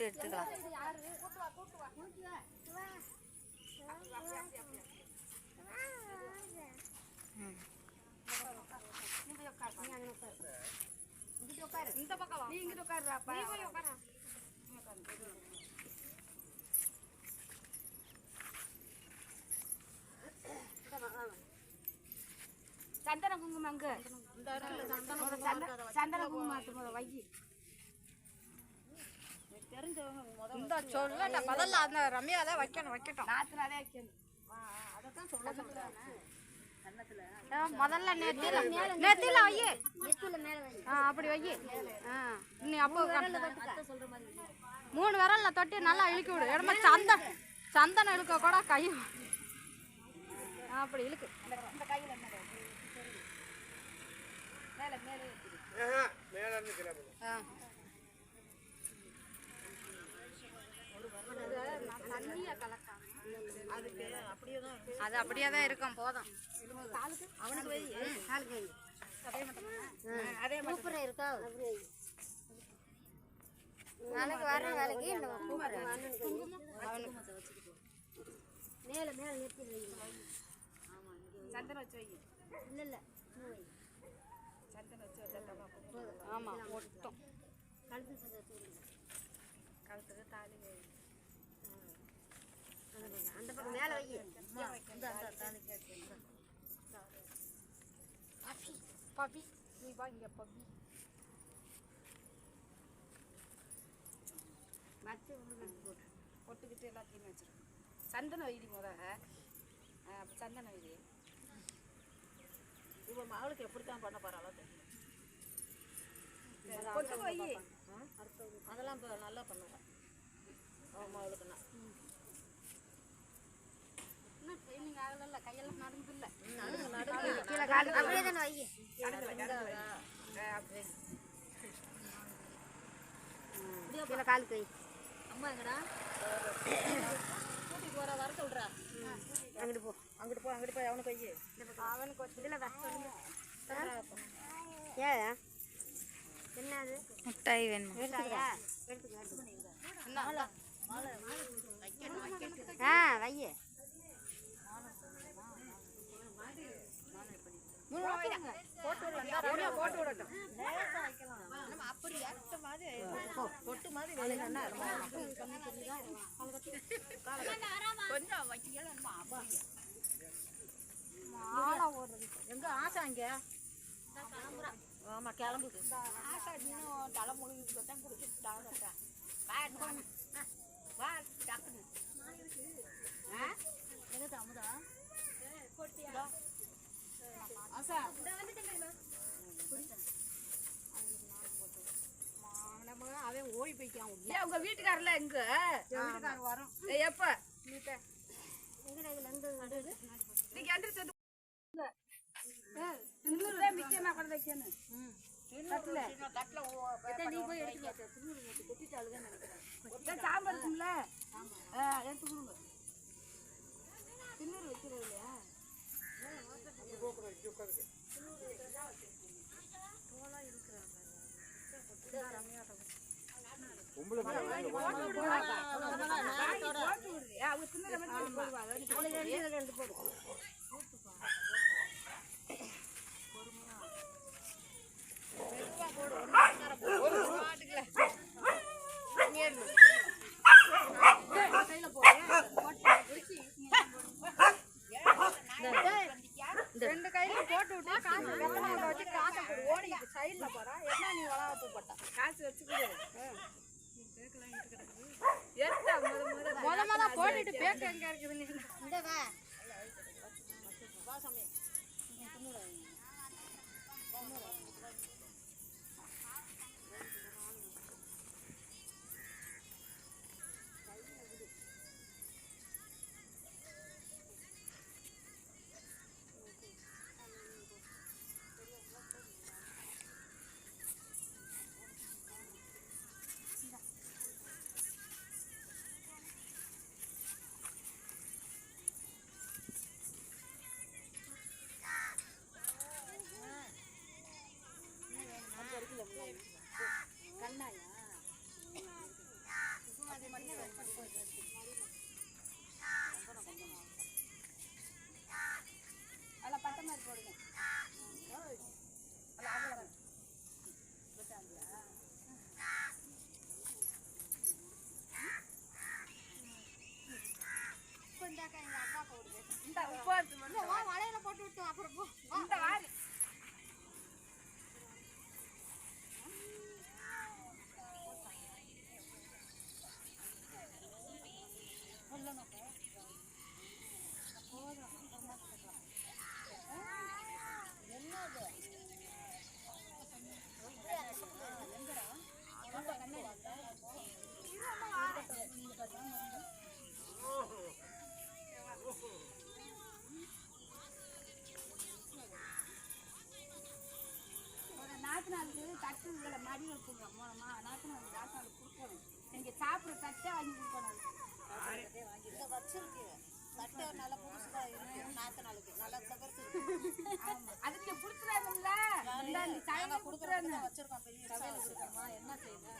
வச்சுக்கலாம் ம். இந்த பக்கம் நீ இங்கிட்டு நீ போய் சந்தன குங்குமம் அங்க சந்தன குங்குமம் வை இந்த சொல்லட்ட முதல்ல அந்த ரம்யா தான் வைக்கணும் வைக்கட்டும். நாத்துனாலே வைக்கணும். ஆ, முதல்ல நெத்தில நெத்தில வை ஆ அப்படி வை ஆ நீ அப்போ மூணு விரல்ல தொட்டி நல்லா இழுக்கி விடு. இடமா சந்த சந்தனம் இழுக்க கூட கை அப்படி இழுக்கு. இந்த கையில என்ன மேல மேல ஆ. அது அப்படியே தான் இருக்கும் போதும். அதே மாதிரி இருக்கா? நாளைக்கு வர வேலைக்கு மேல மேல நிறுத்தி சந்தனம் வச்சு இல்ல இல்ல. சந்தனம் வச்சு வச்சா ஆமா மொத்தம் கழுத்து. கழுத்துக்கு தாலி. அந்த பக்கம், மேல வை. பப்பி நீ வா இங்க வச்சு உள்ள போட்டு பொட்டுக்கிட்டு எல்லாத்தையுமே வச்சிருக்கோம். சந்தனம் வைடி முத. சந்தனம் வைடி இவ மகளுக்கு எப்படித்தான் பண்ண தெரியல. பொட்டுக்கு வை அதெல்லாம் நல்லா பண்ணுவா அவன் மகளுக்கு நான் இன்னும் ட்ரைனிங் ஆகல கையெல்லாம் நடந்து இல்ல நடுங்க நடுங்க கீழே காலு அப்படியே தானே வை கீழே காலுக்கு வை அம்மா எங்கடா கூட்டிட்டு போற வர சொல்றா அங்கிட்டு போ அங்கிட்டு போ அங்கிட்டு போய் அவனுக்கு ஐயே அவனுக்கு ஒரு இதில் வர சொல்லுங்க ஏன் என்ன? அது முட்டாய் வேணுமா எடுத்துக்கா எடுத்துக்க ஆ வைய போட்டு விடட்டும் பொட்டு மாதிரி வேலைன்னா கொஞ்சம் வைக்கலாமா எங்க ஆசை அங்க ஆமா கிளம்புது ஆசை இன்னும் தலை முழுகிட்டு தான் குடிச்சிட்டு தான் வா டக்குனு எங்க அமுதா? ஆசா. அவன் ஓடி போய்க்கான் ஏன் உங்க வீட்டுக்காரர்ல எங்க? வீட்டுக்காரர் வரும். எப்ப? நீங்க எந்திரிச்சு மிச்சமா வைக்கணும். தட்டுல நீ போய் எடுத்து கொட்டிட்டாளுங்கன்னு நினைக்கிறேன். ஒருத்தன் சாம்பார் இருக்கும்ல? ஆ, எடுத்து கொடுங்க. திண்ணூறு வைக்கிறது இல்லையா? போட்டு விடுறியா? அவங்க திண்ணுற மாதிரி போடுவா. ஆசைப்பட்டா காசு வச்சுக்கிடு முத முத போட்டுட்டு பேக்க எங்க இருக்குது? நாத்தனாளுக்கு. நல்லா சதர்த்து அது நீங்க வச்சிருக்கோம். என்ன செய்யுங்க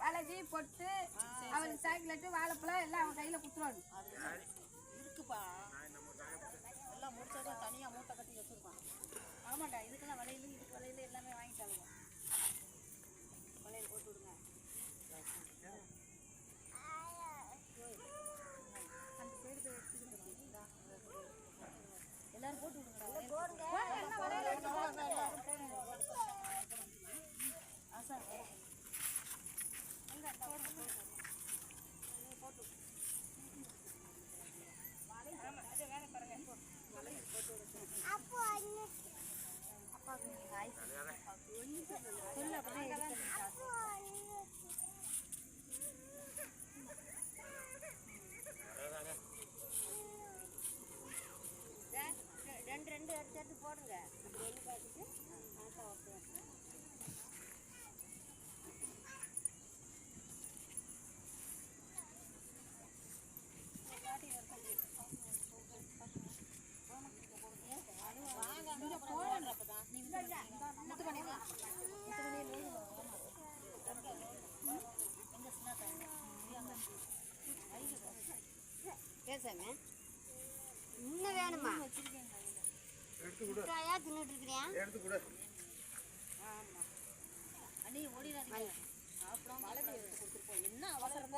வளைஞ்சி பொட்டு அவனுக்கு சாக்லேட்டு வாழைப்பழம் எல்லாம் அவன் கையில் கொடுத்துருவாங்க. இருக்குப்பா. எல்லாம் முடிச்சதும் தனியா மூட்டை கட்டி வச்சிருப்பான். ஆமாண்டா இதுக்கெல்லாம் வளையல் இதுக்கு வளையல் எல்லாமே வாங்கிட்டாங்க. பேசாம இன்னும் வேணுமா? முட்டாயா தின்னுட்டு இருக்கிறியா அண்ணி ஓடிடாதீங்க. அப்புறம் வளையல் எடுத்து கொடுத்துருப்போம். என்ன அவசரம்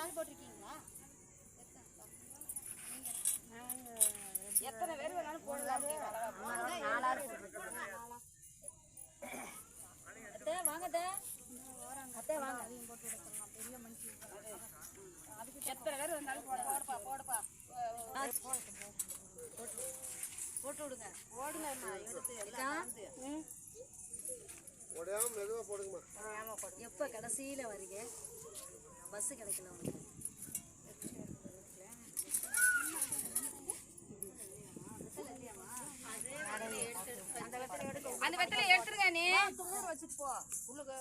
ஆள் போட்டிருக்கீங்களா? எத்தனை பேர் வேணாலும் போடலாம். அத்தை வாங்க அத்தை. அத்தை வாங்க. எத்தனை பேர் வந்தாலும் போடுப்பா போடுப்பா. போட்டு விடுங்க. ஓடுங்கம்மா எடுத்து உடையாம மெதுவா போடுங்கம்மா. எப்போ கடைசியில் வரீங்க பஸ்ஸு கிடைக்கல உங்களுக்கு அந்த வெத்தலை எடுத்துருங்க நீ. துண்ணூறு வச்சுட்டு போ. உள்ளுக்கு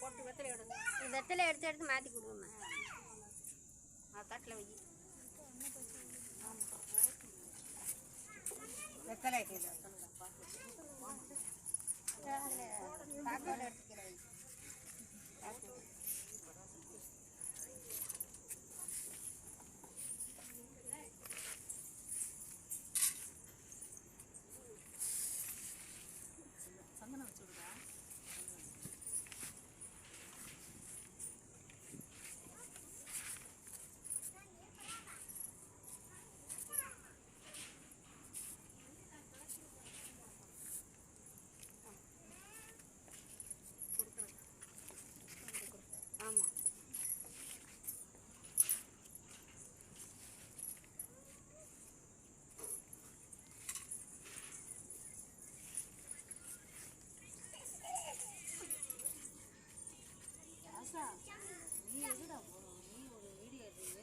போட்டு வெத்தலை எடுங்க. வெத்தலை எடுத்து எடுத்து மாற்றி கொடுங்கம்மா அது தட்டில் வை. சந்தனம் வச்சு விடுங்க ஆசா நீ எதுடா போறோம் நீ ஒரு வீடியோ எடுத்து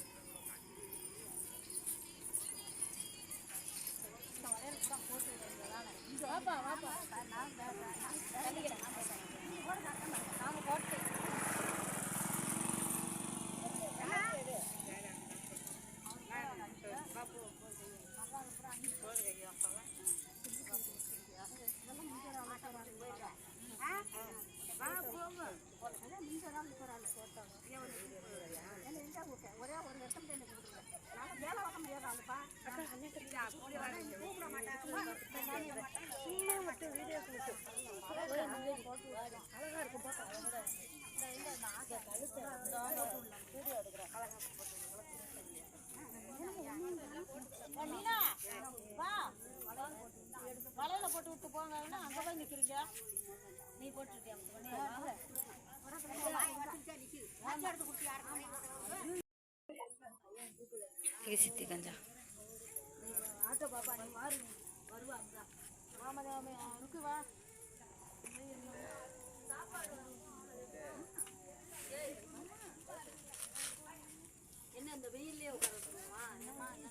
வாப்பா வாப்பா நான் தள்ளிக்கிறேன் நான் போகிறேன் சும்மா மட்டும் வீடியோ கொடுத்து அழகா இருக்கும் வலையில போட்டு விட்டு போங்க அங்க நிக்கிறீங்க நீ போட்டுருக்கியா கஞ்சா. பாப்பா நீ மாறு என்ன இந்த வெயிலே உட்கார சொல்லுமா என்னம்மா என்ன